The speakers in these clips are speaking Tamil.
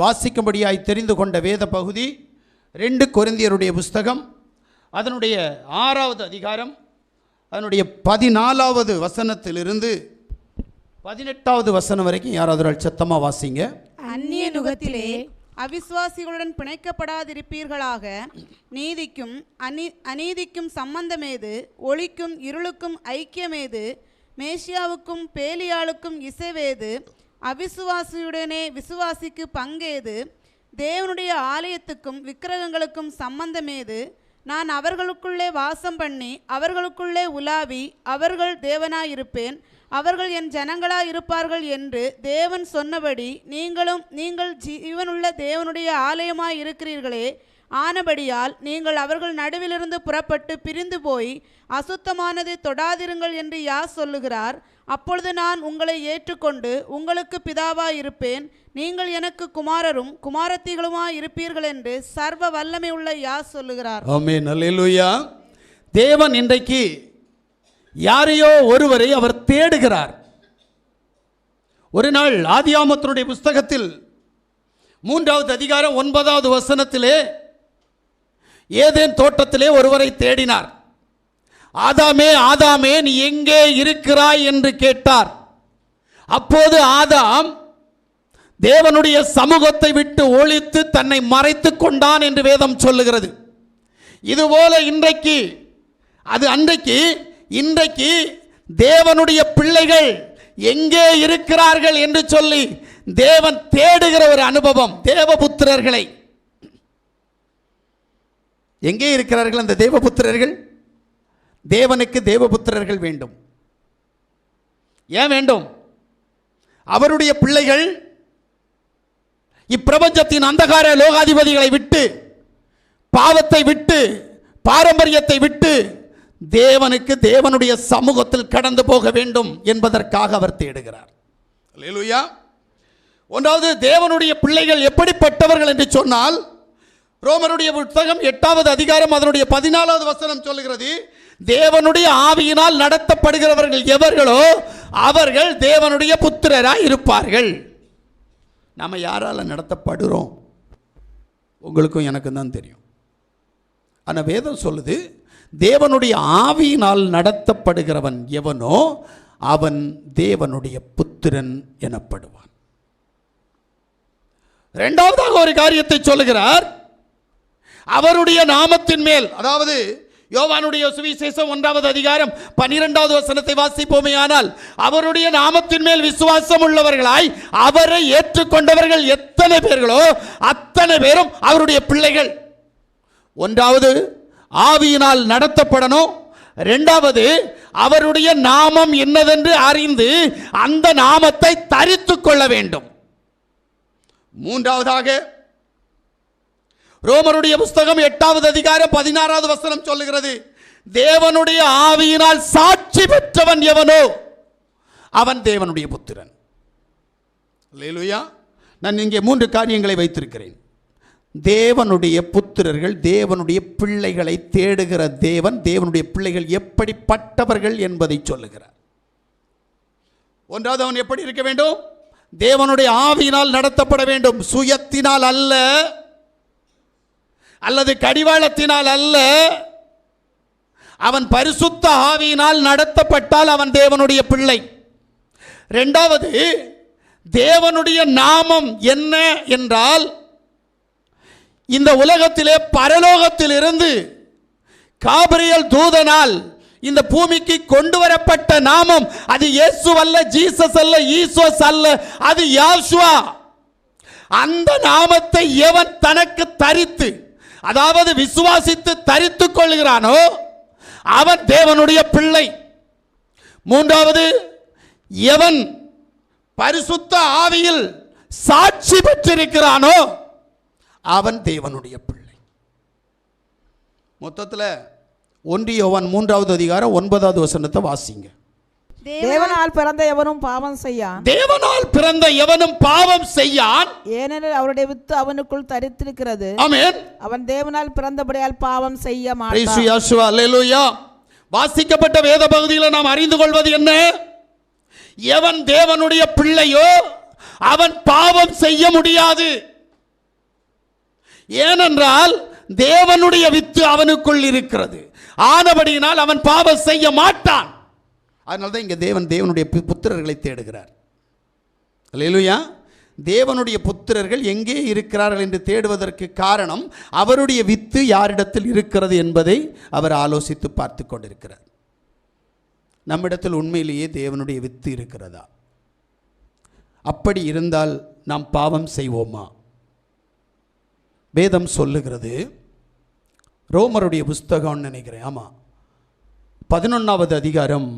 வாசிக்கும்படியாய் தெரிந்து கொண்ட வேத பகுதி ரெண்டு கொரிந்தியருடைய புஸ்தகம் அதனுடைய ஆறாவது அதிகாரம் அதனுடைய பதினாலாவது வசனத்திலிருந்து பதினெட்டாவது வசனம் வரைக்கும் யாராவது சத்தமாக வாசிங்க. அந்நிய நுகத்திலே அவிசுவாசிகளுடன் பிணைக்கப்படாதிருப்பீர்களாக. நீதிக்கும் அநீ அநீதிக்கும் சம்பந்தமேது ஒளிக்கும் இருளுக்கும் ஐக்கியமேது மேசியாவுக்கும் பேலியாளுக்கும் இசைவேது அவிசுவாசியுடனே விசுவாசிக்கு பங்கேது தேவனுடைய ஆலயத்துக்கும் விக்கிரகங்களுக்கும் சம்பந்தமேது நான் அவர்களுக்குள்ளே வாசம் பண்ணி அவர்களுக்குள்ளே உலாவி அவர்கள் தேவனாயிருப்பேன் அவர்கள் என் ஜனங்களாக இருப்பார்கள் என்று தேவன் சொன்னபடி நீங்களும் நீங்கள் ஜீவனுள்ள தேவனுடைய ஆலயமாய் இருக்கிறீர்களே ஆனபடியால் நீங்கள் அவர்கள் நடுவிலிருந்து புறப்பட்டு பிரிந்து போய் அசுத்தமானதை தொடாதிருங்கள் என்று யார் சொல்லுகிறார்? அப்பொழுது நான் உங்களை ஏற்றுக்கொண்டு உங்களுக்கு பிதாவாய் இருப்பேன் நீங்கள் எனக்கு குமாரரும் குமாரத்திகளுமாய் இருப்பீர்கள் என்று சர்வ வல்லமை உள்ள யார் சொல்லுகிறார்? ஆமென். அல்லேலூயா. தேவன் இன்றைக்கு யாரையோ ஒருவரை அவர் தேடுகிறார். ஒரு நாள் ஆதியாமத்தினுடைய புஸ்தகத்தில் மூன்றாவது அதிகாரம் ஒன்பதாவது வசனத்திலே ஏதேன் தோட்டத்திலே ஒருவரை தேடினார். ஆதாமே ஆதாமே நீ எங்கே இருக்கிறாய் என்று கேட்டார். அப்போது ஆதாம் தேவனுடைய சமூகத்தை விட்டு ஒழித்து தன்னை மறைத்து கொண்டான் என்று வேதம் சொல்லுகிறது. இதுபோல இன்றைக்கு அது அன்றைக்கு இன்றைக்கு தேவனுடைய பிள்ளைகள் எங்கே இருக்கிறார்கள் என்று சொல்லி தேவன் தேடுகிற ஒரு அனுபவம் தேவபுத்திரர்களை. எங்கே இருக்கிறார்கள் அந்த தேவபுத்திரர்கள்? தேவனுக்கு தேவபுத்திரர்கள் வேண்டும். ஏன் வேண்டும்? அவருடைய பிள்ளைகள் இப்பிரபஞ்சத்தின் அந்தகார லோகாதிபதிகளை விட்டு பாவத்தை விட்டு பாரம்பரியத்தை விட்டு தேவனுக்கு தேவனுடைய சமூகத்தில் கடந்து போக வேண்டும் என்பதற்காக அவர் தேடுகிறார். அல்லேலூயா. ஒன்றாவது தேவனுடைய பிள்ளைகள் எப்படிப்பட்டவர்கள் என்று சொன்னால் ரோமருடைய புத்தகம் எட்டாவது அதிகாரம் அதனுடைய பதினாலாவது வசனம் சொல்லுகிறது தேவனுடைய ஆவியினால் நடத்தப்படுகிறவர்கள் எவர்களோ அவர்கள் தேவனுடைய புத்திரராக இருப்பார்கள். நம்ம யாரால் நடத்தப்படுறோம்? உங்களுக்கும் எனக்கும் தான் தெரியும். ஆனால் வேதம் சொல்லுது தேவனுடைய ஆவியினால் நடத்தப்படுகிறவன் எவனோ அவன் தேவனுடைய புத்திரன் எனப்படுவான். இரண்டாவதாக ஒரு காரியத்தை சொல்லுகிறார் அவருடைய நாமத்தின் மேல். அதாவது யோவானுடைய சுவிசேஷம் ஒன்றாவது அதிகாரம் பனிரெண்டாவது வசனத்தை வாசிப்போமே ஆனால் அவருடைய நாமத்தின் மேல் விசுவாசம் உள்ளவர்களாய் அவரை ஏற்றுக்கொண்டவர்கள் எத்தனை பேர்களோ அத்தனை பேரும் அவருடைய பிள்ளைகள். ஒன்றாவது ஆவியினால் நடத்தப்படணும். ரெண்டாவது அவருடைய நாமம் என்னதென்று அறிந்து அந்த நாமத்தை தரித்து கொள்ள வேண்டும். மூன்றாவதாக ரோமருடைய புஸ்தகம் எட்டாவது அதிகாரம் பதினாறாவது வசனம் சொல்லுகிறது. தேவனுடைய ஆவியினால் சாட்சி பெற்றவன் எவனோ அவன் தேவனுடைய புத்திரன். அல்லேலூயா. நான் இங்கே மூன்று காரியங்களை வைத்திருக்கிறேன். தேவனுடைய புத்திரர்கள் தேவனுடைய பிள்ளைகளை தேடுகிற தேவன் தேவனுடைய பிள்ளைகள் எப்படிப்பட்டவர்கள் என்பதை சொல்லுகிறார். ஒன்றாவது அவன் எப்படி இருக்க வேண்டும்? தேவனுடைய ஆவியினால் நடத்தப்பட வேண்டும். சுயத்தினால் அல்ல. அல்லது கடிவாளத்தினால் அல்ல. அவன் பரிசுத்த ஆவியினால் நடத்தப்பட்டால் அவன் தேவனுடைய பிள்ளை. ரெண்டாவது தேவனுடைய நாமம் என்ன என்றால் இந்த உலகத்திலே பரலோகத்திலிருந்து காபிரியல் தூதனால் இந்த பூமிக்கு கொண்டு வரப்பட்ட நாமம் அது இயேசு அல்ல ஜீசஸ் அல்ல ஈசோஸ் அல்ல அது யாசுவா. அந்த நாமத்தை எவன் தனக்கு தரித்து அதாவது விசுவாசித்து தரித்து கொள்கிறானோ அவன் தேவனுடைய பிள்ளை. மூன்றாவது எவன் பரிசுத்த ஆவியில் சாட்சி பெற்றிருக்கிறானோ அவன் தேவனுடைய பிள்ளை. மொத்தத்தில் ஒன்றியவன் மூன்றாவது அதிகாரம் ஒன்பதாவது வசனத்தை வாசிங்க. தேவனால் பிறந்த எவனும் பாவம் செய்யான். தேவனால் பிறந்த எவனும் பாவம் செய்யான்? ஏனெனில் அவருடைய வித்து அவனுக்குள் தரித்திருக்கிறது. ஆமென். அவன் தேவனால் பிறந்தபடியால் பாவம் செய்ய மாட்டான். வாசிக்கப்பட்ட வேத பகுதியில் நாம் அறிந்து கொள்வது என்ன? எவன் தேவனுடைய பிள்ளையோ அவன் பாவம் செய்ய முடியாது. ஏனென்றால் தேவனுடைய வித்து அவனுக்குள் இருக்கிறது. ஆனபடியினால் அவன் பாவம் செய்ய மாட்டான். அதனால தான் இங்கே தேவன் தேவனுடைய புத்திரர்களை தேடுகிறார். அல்லேலூயா. தேவனுடைய புத்திரர்கள் எங்கே இருக்கிறார்கள் என்று தேடுவதற்கு காரணம் அவருடைய வித்து யாரிடத்தில் இருக்கிறது என்பதை அவர் ஆலோசித்து பார்த்து கொண்டிருக்கிறார். நம்மிடத்தில் உண்மையிலேயே தேவனுடைய வித்து இருக்கிறதா? அப்படி இருந்தால் நாம் பாவம் செய்வோமா? வேதம் சொல்லுகிறது ரோமருடைய புஸ்தகம்னு நினைக்கிறேன் ஆமாம் பதினொன்றாவது அதிகாரம்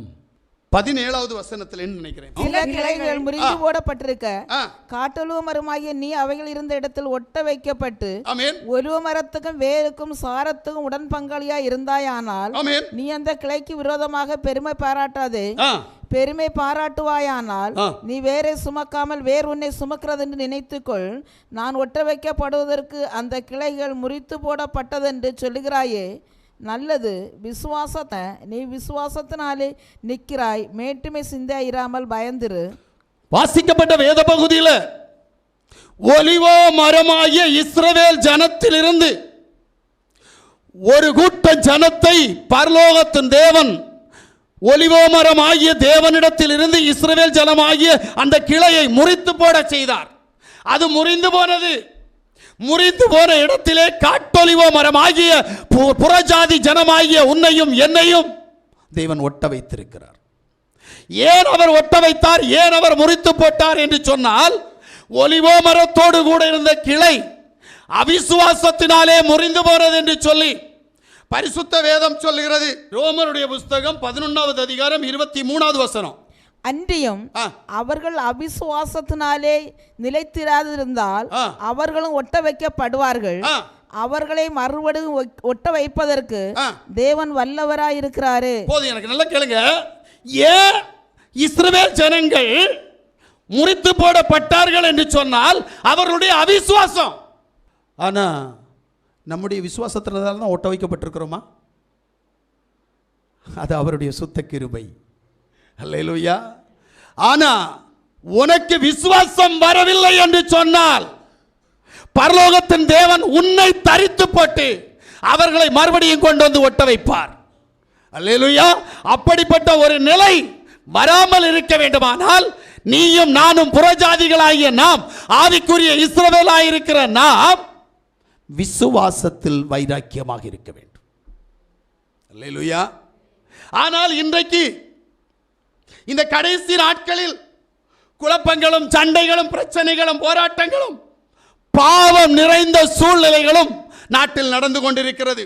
பதினேழாவது வசனத்தில் நினைக்கிறேன்? சில கிளைகள் முறிந்து போடப்பட்டிருக்க. ஆ. காட்டொழுவ மரமாகிய நீ அவைகள் இருந்த இடத்தில் ஒட்ட வைக்கப்பட்டு ஒருவ மரத்துக்கும் வேருக்கும் சாரத்துக்கும் உடன் பங்காளியா இருந்தாயானால் நீ அந்த கிளைக்கு விரோதமாக பெருமை பாராட்டாதே. பெருமை பாராட்டுவாயானால். நீ வேரை சுமக்காமல் வேர் உன்னை சுமக்கிறது என்று நினைத்துக்கொள். நான் ஒட்ட வைக்கப்படுவதற்கு அந்த கிளைகள் முறித்து போடப்பட்டதென்று சொல்லுகிறாயே. நல்லது. விசுவாசத்தை நீ விசுவாசத்தினாலே நிற்கிறாய். மேட்டுமை சிந்தையிராமல் பயந்திரு. வாசிக்கப்பட்ட வேத பகுதியில் ஒலிவோ மரமாகிய இஸ்ரவேல் ஜனத்திலிருந்து ஒரு கூட்ட ஜனத்தை பரலோகத்தின் தேவன் ஒலிவோ மரமாகிய ஆகிய தேவனிடத்தில் இருந்து இஸ்ரவேல் ஜனமாகிய அந்த கிளையை முறித்து போட செய்தார். அது முறிந்து போனது முறிந்து போன இடத்திலே காட்டொலிவோ மரமாகிய பு- புறஜாதி ஜனமாகிய உன்னையும் என்னையும் தேவன் ஒட்ட வைத்திருக்கிறார். ஏன் அவர் ஒட்ட வைத்தார்? ஏன் அவர் முறித்து போட்டார் என்று சொன்னால் ஒலிவோ மரத்தோடு கூட இருந்த கிளை அவிசுவாசத்தினாலே முறிந்து போனது என்று சொல்லி பரிசுத்த வேதம் சொல்லுகிறது. ரோமருடைய புஸ்தகம் பதினொன்றாவது அதிகாரம் இருபத்தி மூணாவது வசனம். அன்றியும். அவர்கள் அவிசுவாசத்தினாலே நிலைத்திராதிருந்தால். அவர்களும் ஒட்ட வைக்கப்படுவார்கள். அவர்களை மறுபடியும் ஒட்ட வைப்பதற்கு. தேவன் வல்லவராய் இருக்கிறாரு போது எனக்கு நல்லா கேளுங்க ஏன் இஸ்ரவேல் ஜனங்கள் முறித்து போடப்பட்டார்கள் என்று சொன்னால் அவர்களுடைய அவிசுவாசம் ஆனா நம்முடைய விசுவாசத்தினால தான் ஒட்ட வைக்கப்பட்டிருக்கிறோமா அது அவருடைய சுத்த கிருபை அல்லேலூயா ஆனா உனக்கு விசுவாசம் வரவில்லை என்று சொன்னால் பரலோகத்தின் தேவன் உன்னை தரித்து போட்டு அவர்களை மறுபடியும் கொண்டு வந்து ஒட்ட வைப்பார். அல்லேலுயா அப்படிப்பட்ட ஒரு நிலை வராமல் இருக்க வேண்டுமானால் நீயும் நானும் புறஜாதிகளாகிய நாம் ஆவிக்குரிய இஸ்ரவேலாயிருக்கிற நாம் விசுவாசத்தில் வைராக்கியமாக இருக்க வேண்டும். அல்லேலூயா ஆனால் இன்றைக்கு இந்த கடைசி நாட்களில் குழப்பங்களும் சண்டைகளும் பிரச்சனைகளும் போராட்டங்களும் பாவம் நிறைந்த சூழ்நிலைகளும் நாட்டில் நடந்து கொண்டிருக்கிறது.